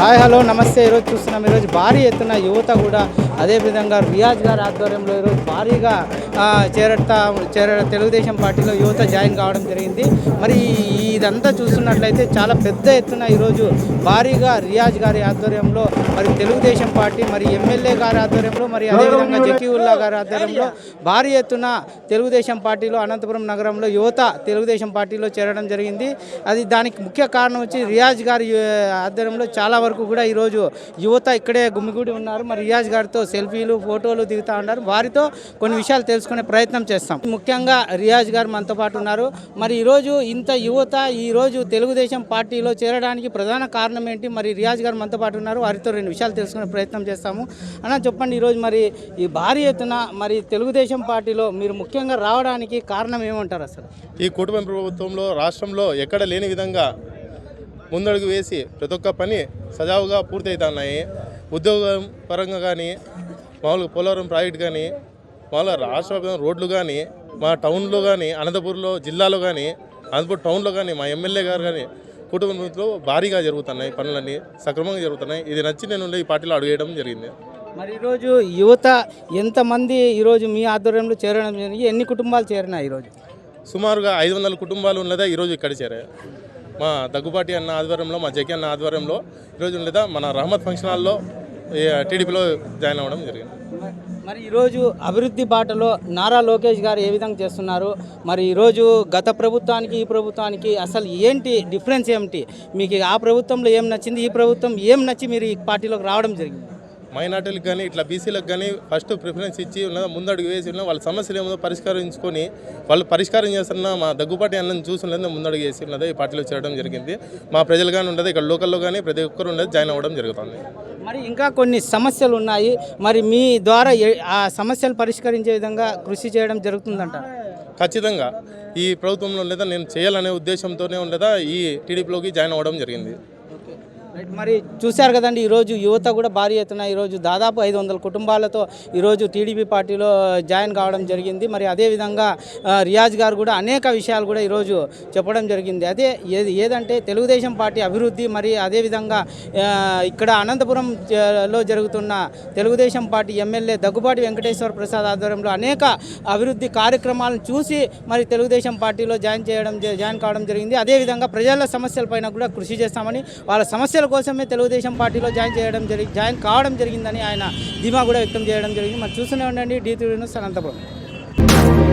Hi hello నమస్తే. ఈరోజు చూస్తున్నాం ఈరోజు భారీ ఎత్తున యువత కూడా అదేవిధంగా రియాజ్ గారి ఆధ్వర్యంలో ఈరోజు భారీగా చేరడతా చేర తెలుగుదేశం పార్టీలో యువత జాయిన్ కావడం జరిగింది. మరి ఇదంతా చూస్తున్నట్లయితే చాలా పెద్ద ఎత్తున ఈరోజు భారీగా రియాజ్ గారి ఆధ్వర్యంలో మరి తెలుగుదేశం పార్టీ మరి ఎమ్మెల్యే గారి ఆధ్వర్యంలో మరి అదేవిధంగా జకీవుల్లా గారి ఆధ్వర్యంలో భారీ ఎత్తున తెలుగుదేశం పార్టీలో అనంతపురం నగరంలో యువత తెలుగుదేశం పార్టీలో చేరడం జరిగింది. అది దానికి ముఖ్య కారణం వచ్చి రియాజ్ గారి ఆధ్వర్యంలో చాలా వరకు కూడా ఈరోజు యువత ఇక్కడే గుమ్మిగూడి ఉన్నారు. మరి రియాజ్ గారితో సెల్ఫీలు ఫోటోలు దిగుతూ ఉన్నారు. వారితో కొన్ని విషయాలు తెలుసుకునే ప్రయత్నం చేస్తాం. ముఖ్యంగా రియాజ్ గారు మనతో పాటు ఉన్నారు. మరి ఈరోజు ఇంత యువత ఈరోజు తెలుగుదేశం పార్టీలో చేరడానికి ప్రధాన కారణం ఏంటి? మరి రియాజ్ గారు మనతో పాటు ఉన్నారు. వారితో రెండు విషయాలు తెలుసుకునే ప్రయత్నం చేస్తాము. అన్న చెప్పండి ఈరోజు మరి ఈ భారీ ఎత్తున మరి తెలుగుదేశం పార్టీలో మీరు ముఖ్యంగా రావడానికి కారణం ఏమంటారు అసలు? ఈ కుటుంబ ప్రభుత్వంలో రాష్ట్రంలో ఎక్కడ లేని విధంగా ముందడుగు వేసి ప్రతి ఒక్క పని సజావుగా పూర్తవుతున్నాయి ఉద్యోగం పరంగా కానీ మామూలుగా పోలవరం ప్రాజెక్ట్ కానీ మామూలుగా రాష్ట్ర రోడ్లు కానీ మా టౌన్లో కానీ అనంతపూర్లో జిల్లాలో కానీ అనంతపూర్ టౌన్లో కానీ మా ఎమ్మెల్యే గారు కానీ కుటుంబ ప్రభుత్వంలో భారీగా జరుగుతున్నాయి పనులన్నీ సక్రమంగా జరుగుతున్నాయి. ఇది నచ్చి నేను ఈ పార్టీలో అడుగేయడం జరిగింది. మరి ఈరోజు యువత ఎంతమంది ఈరోజు మీ ఆధ్వర్యంలో చేరడం జరిగింది? ఎన్ని కుటుంబాలు చేరినాయి ఈరోజు? సుమారుగా ఐదు వందల కుటుంబాలు ఉన్నదా ఈరోజు ఇక్కడ చేరాయి. మా దగ్గుబాటి అన్న ఆధ్వర్యంలో మా జగన్ అన్న ఆధ్వర్యంలో ఈరోజు లేదా మన రహమత్ ఫంక్షన్ హాల్లో టీడీపీలో జాయిన్ అవ్వడం జరిగింది. మరి ఈరోజు అభివృద్ధి బాటలో నారా లోకేష్ గారు ఏ విధంగా చేస్తున్నారు? మరి ఈరోజు గత ప్రభుత్వానికి ఈ ప్రభుత్వానికి అసలు ఏంటి డిఫరెన్స్ ఏమిటి? మీకు ఆ ప్రభుత్వంలో ఏం నచ్చింది? ఈ ప్రభుత్వం ఏం నచ్చి మీరు ఈ పార్టీలోకి రావడం జరిగింది? మైనార్టీలకు కానీ ఇట్లా బీసీలకు కానీ ఫస్ట్ ప్రిఫరెన్స్ ఇచ్చి ఉన్నదా ముందడుగు వేసి ఉన్న వాళ్ళ సమస్యలు ఏమో పరిష్కరించుకొని వాళ్ళు పరిష్కారం చేస్తున్న మా దగ్గుపాటి అన్నని ఉన్నది ముందడుగు వేసి ఉన్నది ఈ పార్టీలో చేరడం జరిగింది. మా ప్రజలు కానీ ఉండదు ఇక్కడ లోకల్లో కానీ ప్రతి ఒక్కరు ఉండదు జాయిన్ అవ్వడం జరుగుతుంది. మరి ఇంకా కొన్ని సమస్యలు ఉన్నాయి. మరి మీ ద్వారా ఆ సమస్యలు పరిష్కరించే విధంగా కృషి చేయడం జరుగుతుందంట. ఖచ్చితంగా. ఈ ప్రభుత్వంలో ఉండదా నేను చేయాలనే ఉద్దేశంతోనే ఉండదా ఈ టీడీపీలోకి జాయిన్ అవ్వడం జరిగింది. మరి చూశారు కదండి ఈరోజు యువత కూడా భారీ ఎత్తున ఈరోజు దాదాపు ఐదు వందల కుటుంబాలతో ఈరోజు టీడీపీ పార్టీలో జాయిన్ కావడం జరిగింది. మరి అదేవిధంగా రియాజ్ గారు కూడా అనేక విషయాలు కూడా ఈరోజు చెప్పడం జరిగింది. అదే ఏది ఏదంటే తెలుగుదేశం పార్టీ అభివృద్ధి మరి అదేవిధంగా ఇక్కడ అనంతపురం లో జరుగుతున్న తెలుగుదేశం పార్టీ ఎమ్మెల్యే దగ్గుబాటి వెంకటేశ్వర ప్రసాద్ ఆధ్వర్యంలో అనేక అభివృద్ధి కార్యక్రమాలను చూసి మరి తెలుగుదేశం పార్టీలో జాయిన్ చేయడం జ- జాయిన్ కావడం జరిగింది. అదేవిధంగా ప్రజల సమస్యలపైన కూడా కృషి చేస్తామని వాళ్ళ సమస్యలు కోసమే తెలుగుదేశం పార్టీలో జాయిన్ చేయడం జరిగి జాయిన్ కావడం జరిగిందని ఆయన ధీమా కూడా వ్యక్తం చేయడం జరిగింది. మరి చూస్తూనే ఉండండి. డీ సనంతపురం అనంతపురం.